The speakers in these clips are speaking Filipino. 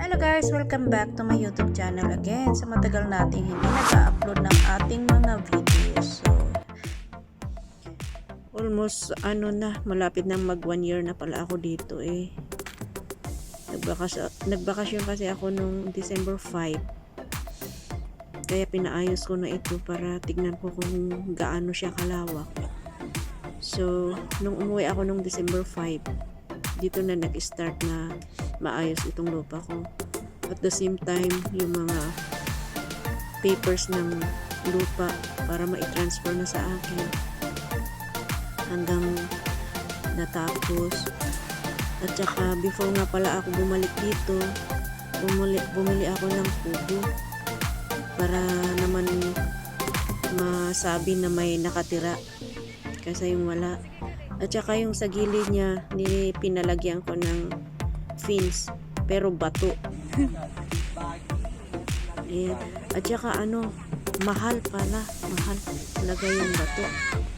Hello guys, welcome back to my YouTube channel again. Sa matagal nating hindi nag-upload ng ating mga videos. So, almost ano na, malapit nang mag one year na pala ako dito eh. Nagbakas nagbakasyon kasi ako nung December 5. Kaya pinaayos ko na ito para tignan ko kung gaano siya kalawak. So, nung umuwi ako nung December 5, dito na nag-start na maayos itong lupa ko. At the same time, yung mga papers ng lupa para ma-transfer na sa akin hanggang natapos. At saka before nga pala ako bumalik dito, bumili, bumili ako ng kubo para naman masabi na may nakatira kasi yung wala. At saka yung sa gilid niya, ni pinalagyan ko ng fins, pero bato. Ayan. At saka ano, mahal pala, mahal talaga yung bato.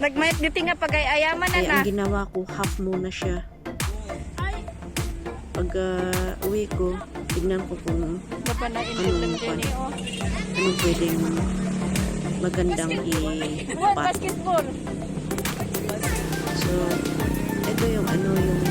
Nagmayat giti nga pagay ayaman na na. ang ginawa ko, half muna siya. Pag ah, uwi ko, tignan ko kung Ano eh, oh. anong pwedeng magandang basketball? So, ito yung ano yung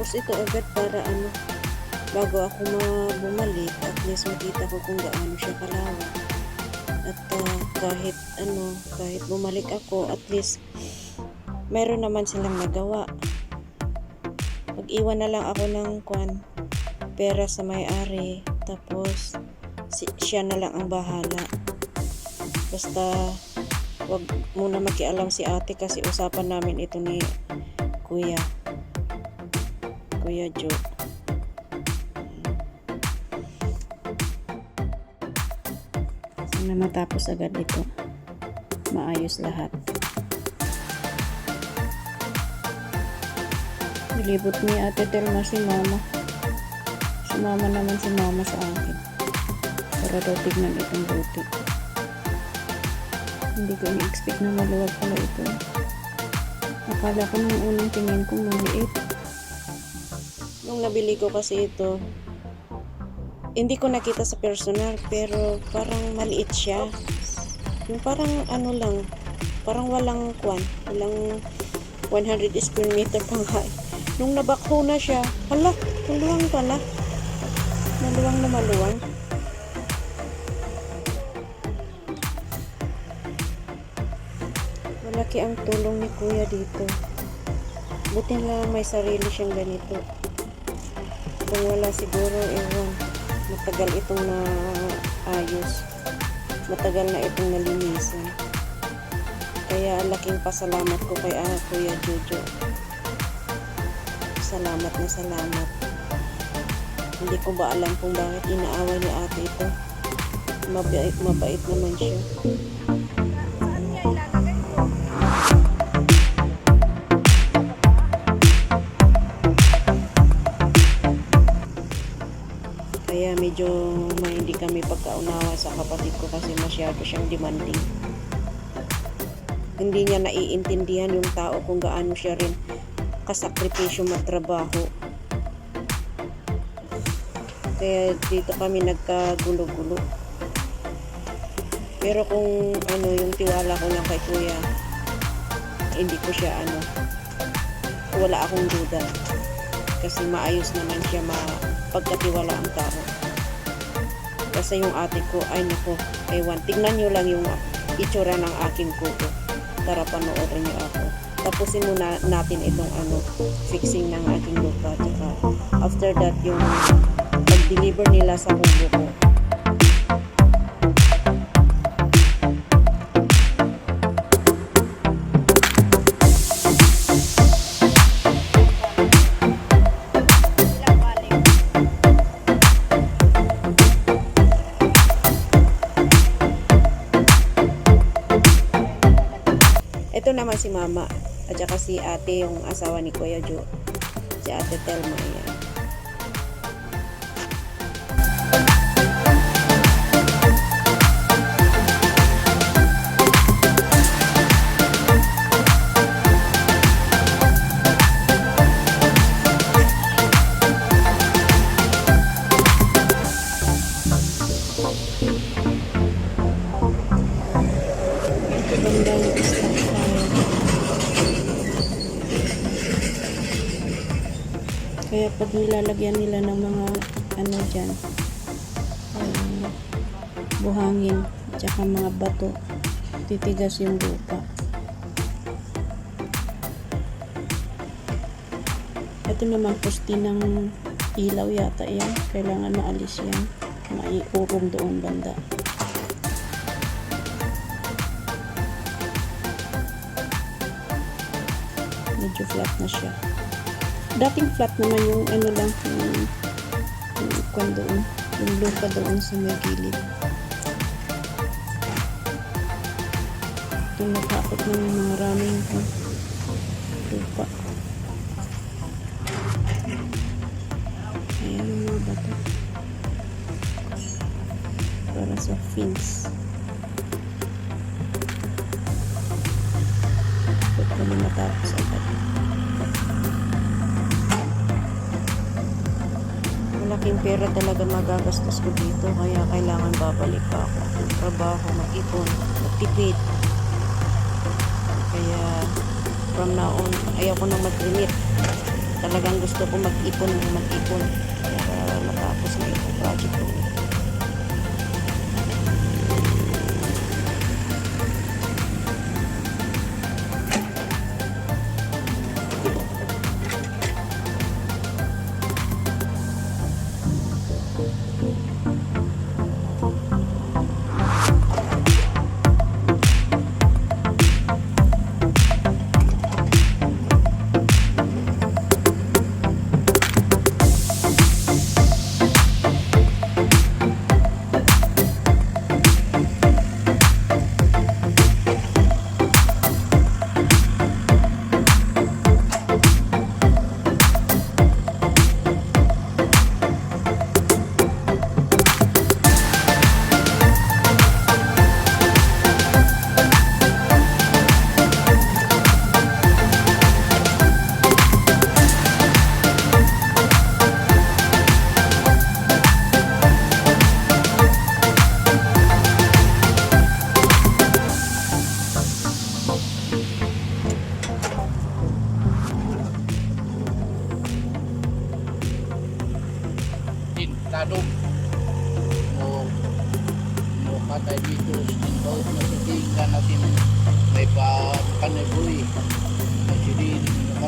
Matapos ito agad para ano, bago ako ma- bumalik, at least makita ko kung gaano siya kalawak. At ah, kahit ano, kahit bumalik ako, at least meron naman silang nagawa. Mag-iwan na lang ako ng kwan, pera sa may-ari, tapos si, siya na lang ang bahala. Basta wag muna makialam si ate kasi usapan namin ito ni kuya. Kuya Joe. Sana matapos agad ito. Maayos lahat. Nilibot ni Ate Telma si Mama. Sumama naman si Mama sa akin. Para daw tignan itong buti. Hindi ko ni-expect na maluwag pala ito. Akala ko nung unang tingin ko maliit. Nung nabili ko kasi ito, hindi ko nakita sa personal pero parang maliit siya. Yung parang ano lang, parang walang kwan, walang 100 square meter pa nga. Nung nabakho na siya, hala, maluwang pala. Maluwang na maluwang. Malaki ang tulong ni kuya dito. Buti lang may sarili siyang ganito. Kung wala siguro, ewan, matagal itong na ayos. Matagal na itong nalinisan. Kaya laking pasalamat ko kay ah, Kuya Jojo. Salamat na salamat. Hindi ko ba alam kung bakit inaaway ni ate ito. Mabait, mabait naman siya. Medyo may hindi kami pagkaunawa sa kapatid ko kasi masyado siyang demanding. Hindi niya naiintindihan yung tao kung gaano siya rin kasakripisyo magtrabaho. Kaya dito kami nagkagulo-gulo. Pero kung ano yung tiwala ko lang kay kuya, hindi ko siya ano, wala akong duda. Kasi maayos naman siya ma pagkatiwala ang tao. Basta yung ate ko, ay nako, ewan. Tingnan nyo lang yung itsura ng aking kuko. Tara, panoorin nyo ako. Tapusin muna natin itong ano, fixing ng aking lupa. Tsaka after that, yung pag-deliver nila sa kubo ko. Naman si mama. At saka si ate, yung asawa ni Kuya Jo. Si ate Telma yan. Ganda yung pag nilalagyan nila ng mga ano dyan, um, buhangin, tsaka mga bato, titigas yung lupa. Ito naman poste ng ilaw yata yan. Kailangan maalis yan. Maiurong doon banda. medyo flat na siya. Dating flat naman yung ano lang, yung, yung kwan doon, yung lupa doon sa may gilid. Ito nakakot na yung mga raming kwan, lupa. Ayan yung mga bato. Para sa fins. Ba't kami matapos agad? Malaking pera talaga magagastos ko dito kaya kailangan babalik pa ako ng trabaho, mag-ipon, magtipid. Kaya from now on, ayaw ko nang mag-remit. Talagang gusto ko mag-ipon ng mag-ipon para matapos na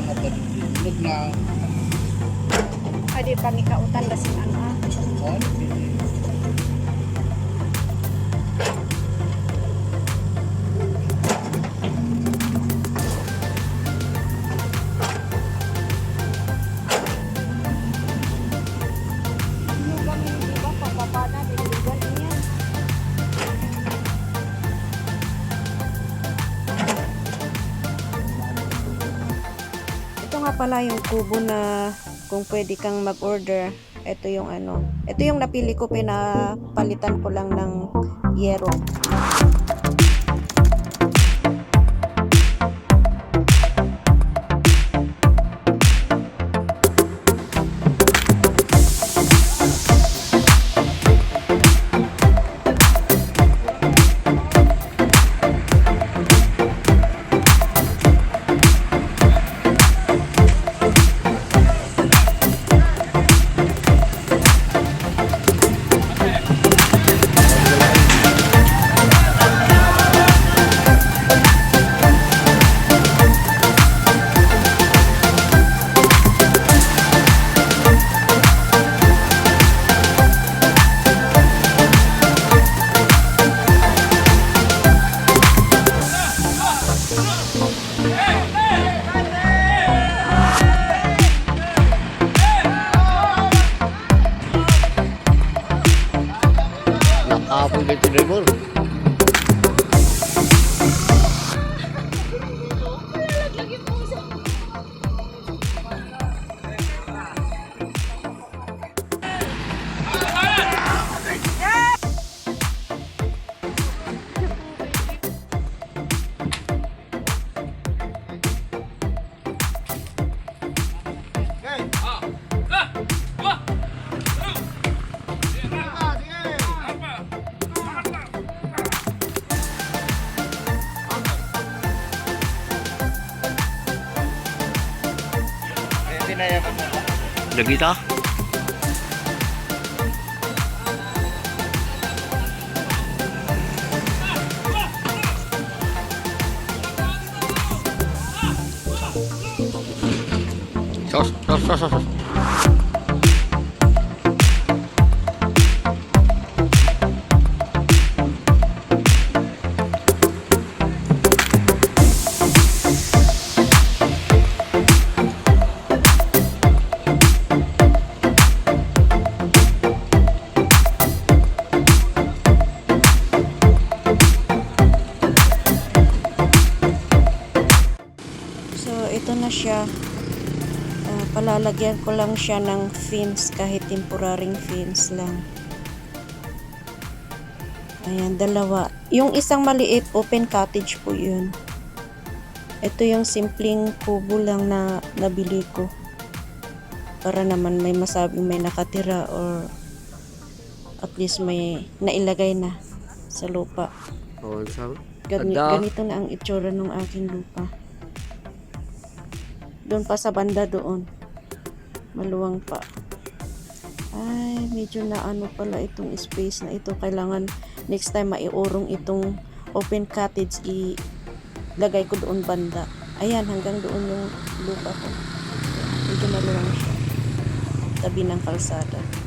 sirin mga tadinog na Adi pangikautan basin ano ah. on nga pala yung kubo na kung pwede kang mag-order. Ito yung ano. Ito yung napili ko, pinapalitan ko lang ng yero. örneğin var mı? 있습니다. 저, 저, 저, 저, 저. Palalagyan ko lang siya ng fins kahit temporaring fins lang. Ayan, dalawa. Yung isang maliit, open cottage po yun. Ito yung simpleng kubo lang na nabili ko. Para naman may masabing may nakatira or at least may nailagay na sa lupa. Oh? Gani- ganito na ang itsura ng aking lupa. Doon pa sa banda doon. Maluwang pa. Ay, medyo na ano pala itong space na ito. Kailangan next time maiurong itong open cottage ilagay ko doon banda. Ayan, hanggang doon yung lupa ko. Medyo maluwang siya. Tabi ng kalsada.